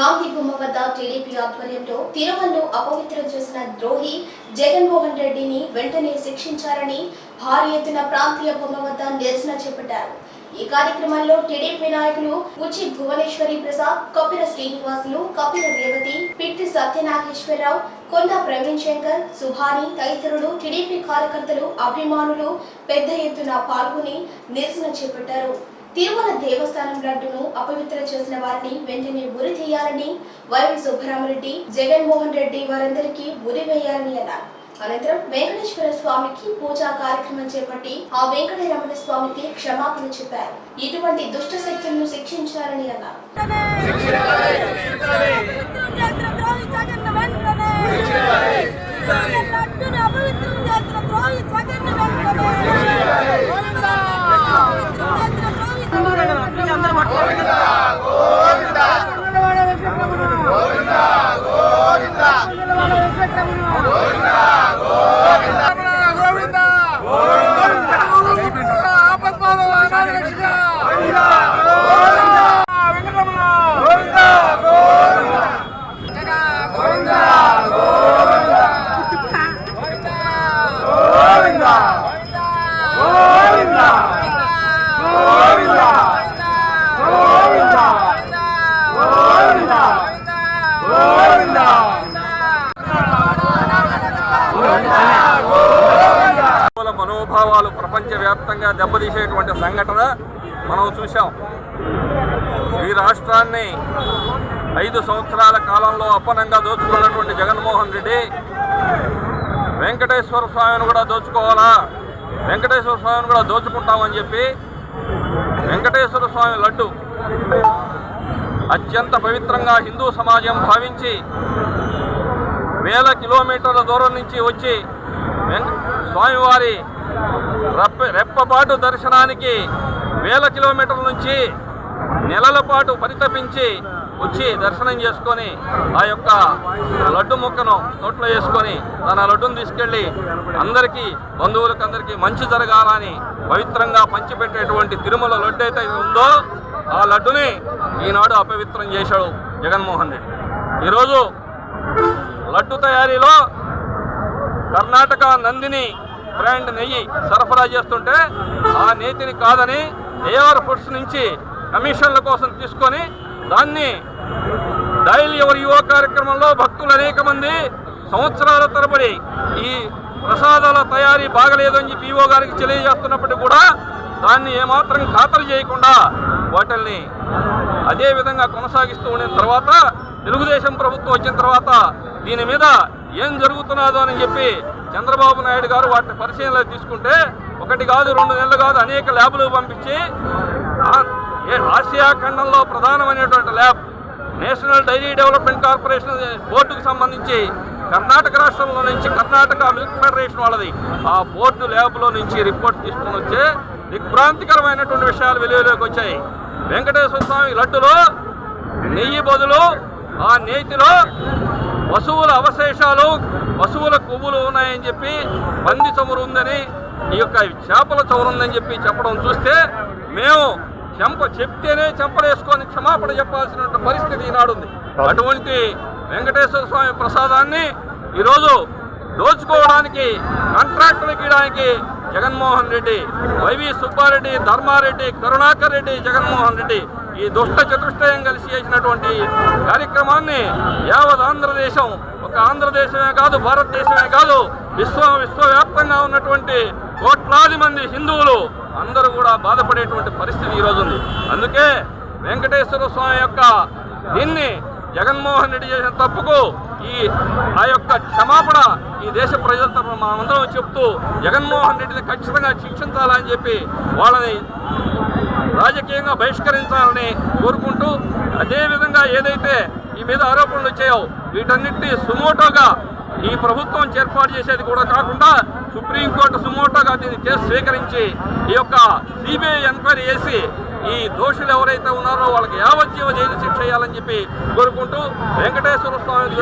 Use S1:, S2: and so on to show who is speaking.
S1: గాంధీ బొమ్మ వద్ద టీడీపీ ఆధ్వర్యంలో తిరుమలను అపవిత్రం చేసిన ద్రోహి జగన్మోహన్ రెడ్డిని వెంటనే శిక్షించారని భారీ ఎత్తున ప్రాంతీయ బొమ్మ వద్ద నిరసన చేపట్టారు. ఈ కార్యక్రమంలో టీడీపీ నాయకులు ఉచి భువనేశ్వరి ప్రసాద్ కపిల శ్రీనివాసులు కపిల రేవతి పిట్టి సత్యనాగేశ్వరరావు కొండ ప్రవీణ్ శంకర్ సుభాని తదితరులు టీడీపీ కార్యకర్తలు అభిమానులు పెద్ద ఎత్తున పాల్గొని నిరసన చేపట్టారు. తిరుమల దేవస్థానం లడ్డును అపవిత్ర చేసిన వారిని వెంటనే ఉరి తీయాలని వైవి సుబ్బరామరెడ్డి జగన్మోహన్ రెడ్డి వారందరికీ ఉరి వేయాలని అన్నారు అనంతరం వెంకటేశ్వర స్వామికి పూజా కార్యక్రమం చేపట్టి ఆ వెంకటరమణ స్వామికి క్షమాపణ చెప్పారు ఇటువంటి దుష్ట శక్తులను శిక్షించాలని అన్నారు
S2: మనోభావాలు ప్రపంచవ్యాప్తంగా దెబ్బతీసేటువంటి సంఘటన మనం చూశాం. ఈ రాష్ట్రాన్ని ఐదు సంవత్సరాల కాలంలో అప్పనంగా దోచుకున్నటువంటి జగన్మోహన్ రెడ్డి వెంకటేశ్వర స్వామిని కూడా దోచుకోవాలా? వెంకటేశ్వర స్వామిని కూడా దోచుకుంటామని చెప్పి వెంకటేశ్వర స్వామి లడ్డు అత్యంత పవిత్రంగా హిందూ సమాజం భావించి వేల కిలోమీటర్ల దూరం నుంచి వచ్చి స్వామివారి రెప్ప రెప్పపాటు దర్శనానికి వేల కిలోమీటర్ల నుంచి నెలల పాటు పరితపించి వచ్చి దర్శనం చేసుకొని ఆ యొక్క లడ్డు ముక్కను నోట్లో వేసుకొని తన లడ్డును తీసుకెళ్ళి అందరికీ బంధువులకు అందరికీ మంచి జరగాలని పవిత్రంగా పంచిపెట్టేటువంటి తిరుమల లడ్డు అయితే ఉందో ఆ లడ్డుని ఈనాడు అపవిత్రం చేశాడు జగన్మోహన్ రెడ్డి. ఈరోజు లడ్డు తయారీలో కర్ణాటక నందిని బ్రాండ్ నెయ్యి సరఫరా చేస్తుంటే ఆ నేతిని కాదని ఏఆర్ ఫుడ్స్ నుంచి కమిషన్ల కోసం తీసుకొని దాన్ని డైల్ ఎవర్ యువ కార్యక్రమంలో భక్తులు అనేక మంది సంవత్సరాల తరబడి ఈ ప్రసాదాల తయారీ బాగలేదని చెప్పి ఈవో గారికి తెలియజేస్తున్నప్పటికీ కూడా దాన్ని ఏమాత్రం ఖాతరు చేయకుండా వాటిల్ని అదే విధంగా కొనసాగిస్తూ ఉండిన తర్వాత తెలుగుదేశం ప్రభుత్వం వచ్చిన తర్వాత దీని మీద ఏం జరుగుతున్నదో అని చెప్పి చంద్రబాబు నాయుడు గారు వాటిని పరిశీలనలో తీసుకుంటే ఒకటి కాదు రెండు నెలలు కాదు అనేక ల్యాబ్లు పంపించి ఆసియా ఖండంలో ప్రధానమైనటువంటి lab national dairy development corporation బోర్డుకు సంబంధించి కర్ణాటక రాష్ట్రంలో నుంచి కర్ణాటక మిల్క్ ఫెడరేషన్ వాళ్ళది ఆ బోర్డు ల్యాబ్లో నుంచి రిపోర్ట్ తీసుకొని వచ్చే దిగ్భ్రాంతికరమైనటువంటి విషయాలు వెలుగులోకి వచ్చాయి. వెంకటేశ్వర స్వామి లడ్డులో నెయ్యి బదులు ఆ నేతిలో పశువుల అవశేషాలు పశువుల కొవ్వులు ఉన్నాయని చెప్పి పంది చమురు ఉందని ఈ యొక్క చేపల చమురు ఉందని చెప్పి చెప్పడం చూస్తే మేము చెంప చెప్తేనే చెంపలేసుకొని క్షమాపణ చెప్పాల్సిన పరిస్థితి ఈనాడు ఉంది. అటువంటి వెంకటేశ్వర స్వామి ప్రసాదాన్ని ఈరోజు దోచుకోవడానికి కాంట్రాక్టులు గీయడానికి జగన్మోహన్ రెడ్డి వైవి సుబ్బారెడ్డి ధర్మారెడ్డి కరుణాకర్ రెడ్డి జగన్మోహన్ రెడ్డి ఈ దుష్ట చతుష్టయం కలిసి చేసినటువంటి కార్యక్రమాన్ని యావత్ ఆంధ్రదేశం ఒక ఆంధ్రదేశమే కాదు భారతదేశమే కాదు విశ్వ విశ్వవ్యాప్తంగా ఉన్నటువంటి కోట్లాది మంది హిందువులు అందరూ కూడా బాధపడేటువంటి పరిస్థితి ఈరోజు ఉంది. అందుకే వెంకటేశ్వర స్వామి యొక్క దీన్ని జగన్మోహన్ రెడ్డి చేసిన తప్పుకు ఈ ఆ యొక్క క్షమాపణ ఈ దేశ ప్రజల తరఫున మనమందరం చెప్తూ జగన్మోహన్ రెడ్డిని ఖచ్చితంగా శిక్షించాలని చెప్పి వాళ్ళని రాజకీయంగా బహిష్కరించాలని కోరుకుంటూ అదేవిధంగా ఏదైతే ఈ మీద ఆరోపణలు వచ్చాయో వీటన్నిటినీ సుమోటోగా ఈ ప్రభుత్వం ఏర్పాటు చేసేది కూడా కాకుండా సుప్రీంకోర్టు సుమోటోగా దీన్ని కేసు స్వీకరించి ఈ యొక్క సిబిఐ ఎంక్వైరీ చేసి ఈ దోషులు ఎవరైతే ఉన్నారో వాళ్ళకి యావజ్జీవ జైలు శిక్ష చేయాలని చెప్పి కోరుకుంటూ వెంకటేశ్వర స్వామి!